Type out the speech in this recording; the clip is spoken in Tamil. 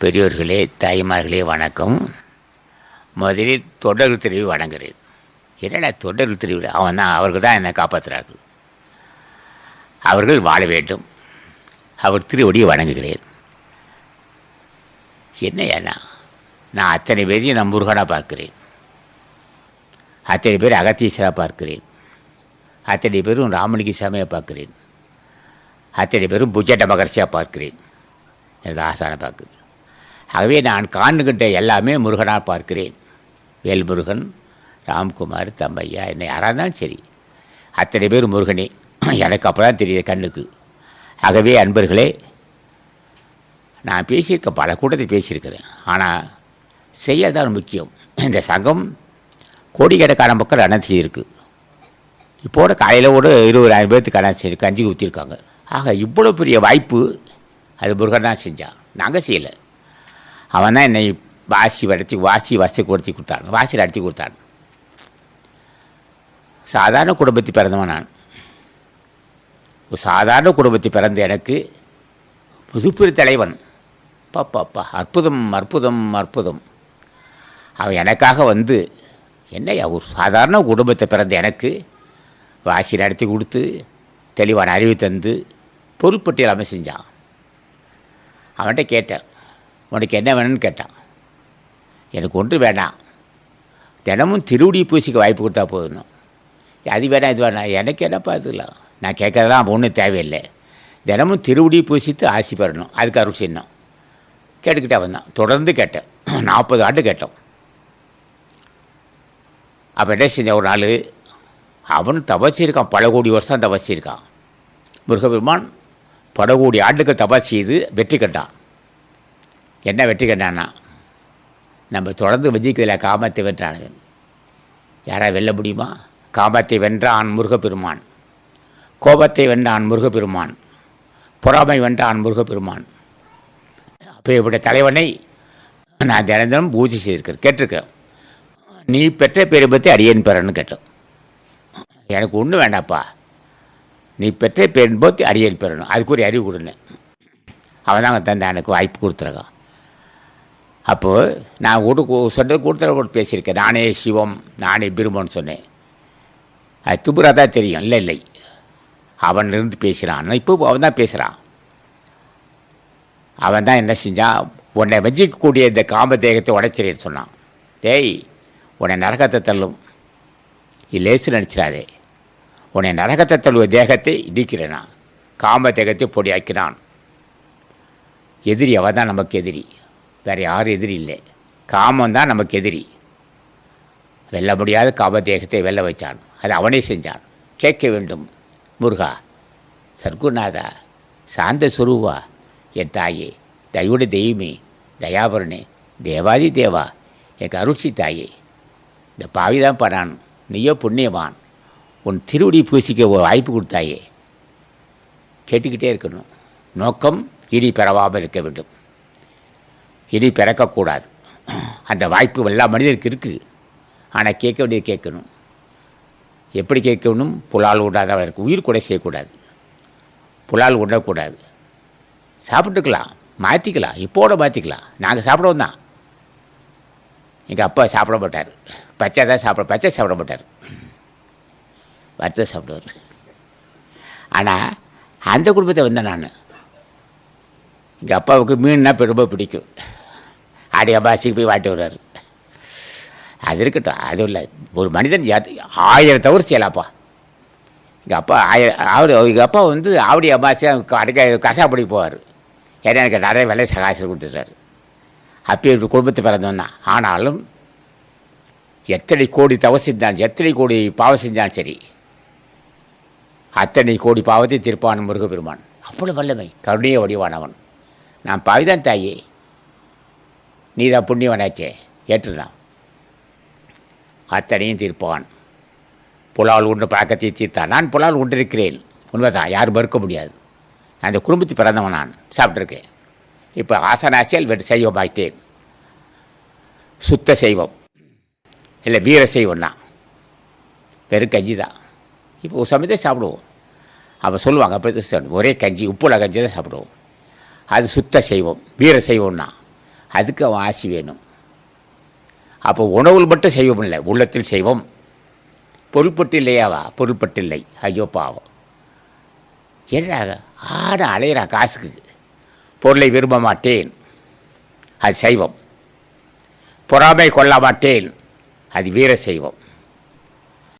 பெரியோர்களே தாய்மார்களே வணக்கம். முதலில் தொடர் திருவி வணங்குகிறேன். என்னடா தொடர் திருவிழா அவன் தான் அவர்கள் தான் என்னை காப்பாற்றுறார்கள் அவர்கள் வாழ வேண்டும். அவர் திருவடியை வணங்குகிறேன். என்ன ஏன்னா நான் அத்தனை பேரையும் நான் முருகனாக பார்க்கிறேன். அத்தனை பேர் அகத்தீஸ்வராக பார்க்கிறேன். அத்தனை பேரும் ராமலிங்க சாமியை பார்க்கிறேன். அத்தனை பேரும் புஜட்ட மகர்ஷியாக பார்க்கிறேன். எனது ஆசானை பார்க்குது. ஆகவே நான் காணுகின்ற எல்லாமே முருகனாக பார்க்கிறேன். வேல்முருகன் ராம்குமார் தம்பையா என்னை யாராக இருந்தாலும் சரி. அத்தனை பேர் முருகனே. எனக்கு அப்போ தான் தெரியுது கண்ணுக்கு. ஆகவே அன்பர்களே நான் பேசியிருக்கேன் பல கூட்டத்தில் பேசியிருக்கிறேன். ஆனால் செய்யதான் முக்கியம். இந்த சங்கம் கோடிக்கணக்கான மக்கள் அனர்த்தி இருக்குது இப்போட காலையில் கூட இருபதாயிரம் பேர்த்துக்கு அனர்த்தி கஞ்சி ஊற்றிருக்காங்க ஆக இவ்வளோ பெரிய வாய்ப்பு அது முருகன் தான் செஞ்சான். நாங்கள் செய்யலை. அவன் தான் என்னை வாசி வளர்த்தி வாசி வசதி கொடுத்தி கொடுத்தான். வாசியில் நடத்தி கொடுத்தான். சாதாரண குடும்பத்தில் பிறந்தவன் நான். ஒரு சாதாரண குடும்பத்தில் பிறந்த எனக்கு புதுப்பெரு தலைவன். பாப்பாப்பா அற்புதம் அற்புதம் அற்புதம். அவன் எனக்காக வந்து என்னையா ஒரு சாதாரண குடும்பத்தை பிறந்த எனக்கு வாசி நடத்தி கொடுத்து தெளிவான அறிவு தந்து பொருள்பட்டியல் அமைச்சு செஞ்சான். அவன்கிட்ட கேட்டேன். உனக்கு என்ன வேணும்னு கேட்டான். எனக்கு ஒன்று வேணாம் தினமும் திருவடி பூசிக்க வாய்ப்பு கொடுத்தா போதும். அது வேணாம் இது வேணாம். எனக்கு என்னப்பா பார்த்துக்கலாம் நான் கேட்குறதெல்லாம் ஒன்றும் தேவையில்லை. தினமும் திருவடி பூசித்து ஆசி பெறணும். அதுக்கு அருள் செய்யணும். கேட்டுக்கிட்டே வந்தான் தொடர்ந்து கேட்டேன். நாற்பது ஆண்டு கேட்டோம். அப்போ என்ன செஞ்ச ஒரு நாள்? அவன் தவச்சிருக்கான். பல கோடி வருஷம் தவச்சிருக்கான். முருகபெருமான் பல கோடி ஆண்டுகள் தபஸ் செய்து வெற்றி கண்டான். என்ன வெற்றி கண்டான்னா நம்ம தொடர்ந்து வஞ்சிக்கிறதுல காமத்தை வென்றானுங்க யாரா வெல்ல முடியுமா? காமத்தை வென்றான் முருகப்பெருமான். கோபத்தை வென்றான் முருகப்பெருமான். பொறாமை வென்றான் முருகப்பெருமான். அப்போ இப்படி தலைவனை நான் தினம் தினம் பூஜை செய்திருக்கேன் கேட்டிருக்கேன். நீ பெற்ற பெருமத்தை அடியேன் பெறன்னு கேட்டோம் எனக்கு ஒன்றும் வேண்டாப்பா நீ பெற்ற பெரும்பத்தை அடியேன் பெறணும். அதுக்கு ஒரு அறிவு கொடுன்னு. அவன் தான் தந்தை. எனக்கு வாய்ப்பு கொடுத்துருக்கான். அப்போது நான் கூட சொன்னது கொடுத்துற கூட பேசியிருக்கேன். நானே சிவம் நானே பிரம்மன்னு சொன்னேன். அது துபுரா தான் தெரியும். இல்லை இல்லை. அவன் இருந்து பேசுகிறான் இப்போ அவன் தான் பேசுகிறான் அவன் தான் என்ன செஞ்சான்? உன்னை வஞ்சிக்கக்கூடிய இந்த காமதேகத்தை உடைச்சிறேன்னு சொன்னான். டேய் உன்னை நரகத்தை தள்ளும். லேசு நினச்சிடாதே. உன்னை நரகத்தை தழுவ தேகத்தை இடிக்கிறேனா? காம தேகத்தை பொடியாக்கினான் எதிரி அவன் தான் நமக்கு எதிரி. வேறு யாரும் எதிரி இல்லை. காமம் தான் நமக்கு எதிரி. வெல்ல முடியாத காம தேகத்தை வெல்ல வச்சான். அது அவனே செஞ்சான். கேட்க வேண்டும் முருகா சர்க்குநாதா சாந்த சுருவா என் தாயே தயவுட தெய்வமே தயாபரணே தேவாதி தேவா எனக்கு அருட்சி தாயே. இந்த பாவிதான் பரான். நீயோ புண்ணியவான். உன் திருவடி பூசிக்க ஒரு வாய்ப்பு கொடுத்தாயே. கேட்டுக்கிட்டே இருக்கணும். நோக்கம் இனி பெறவாமல் இருக்க வேண்டும். இனி பிறக்கக்கூடாது. அந்த வாய்ப்பு எல்லா மனிதருக்கு இருக்குது ஆனால் கேட்க வேண்டியது கேட்கணும். எப்படி கேட்கணும்? புலால் உண்டாதவன் இருக்குது உயிர் கூட செய்யக்கூடாது. புலால் உண்ணக்கூடாது. சாப்பிட்டுக்கலாம். மாற்றிக்கலாம் இப்போட மாற்றிக்கலாம் நாங்கள் சாப்பிடுவோம் தான். எங்கள் அப்பா சாப்பிட மாட்டார். பச்சை தான் சாப்பிட பச்சை சாப்பிட மாட்டார். வறுத்த சாப்பிடுவார். ஆனால் அந்த குடும்பத்தை வந்தேன் நான் எங்கள் அப்பாவுக்கு மீன்னா ரொம்ப பிடிக்கும். ஆடி அம்பாசிக்கு போய் வாட்டி விடுறாரு அது இருக்கட்டும் அது இல்லை. ஒரு மனிதன் ஆயிரம் தவறு செய்யலாப்பா எங்கள் அப்பா ஆயிரம் அவர் எங்கள் அப்பா வந்து ஆவடி அம்பாசியாக கடைக்க கசாப்படி போவார். ஏன்னா எனக்கு நிறைய வேலை சகாசம் கொடுத்துட்டாரு. அப்போ குடும்பத்தை பிறந்தவன் தான். ஆனாலும் எத்தனை கோடி தவறு செஞ்சான் எத்தனை கோடி பாவம் செஞ்சான் சரி அத்தனை கோடி பாவத்தை திருப்பான் முருகப்பெருமான். அவ்வளோ வல்லமை கருணைய வடிவானவன். நான் பாவிதான் தாயே. நீ தான் புண்ணியவனாச்சே ஏற்றுனான் அத்தனையும் தீர்ப்பான். புலால் உண்டு பழக்கத்தை தீர்த்தான். நான் புலால் உண்டிருக்கிறேன் உண்மைதான் யாரும் மறுக்க முடியாது. அந்த குடும்பத்தை பிறந்தவன் நான் சாப்பிட்ருக்கேன் இப்போ ஆசனாசியால் வெறு செய்வமாயிட்டேன் சுத்த சைவம். இல்லை வீர செய்வம் தான் வெறும் கஞ்சி தான் இப்போ ஒரு சமயத்தை சாப்பிடுவோம். அப்போ சொல்லுவாங்க அப்போ ஒரே கஞ்சி உப்புல கஞ்சி தான் சாப்பிடுவோம். அது சுத்த செய்வோம் வீர செய்வோம்னா. அதுக்கு அவன் ஆசி வேணும். அப்போ உணவில் மட்டும் செய்வோம் இல்லை உள்ளத்தில் செய்வோம். பொருள்பட்டு இல்லையாவா பொருள்பட்டு இல்லை. ஐயோ பாவம். என்ன ஆட அலையிறான் காசுக்கு. பொருளை விரும்ப மாட்டேன். அது செய்வோம். பொறாமை கொள்ள மாட்டேன். அது வீர செய்வோம்.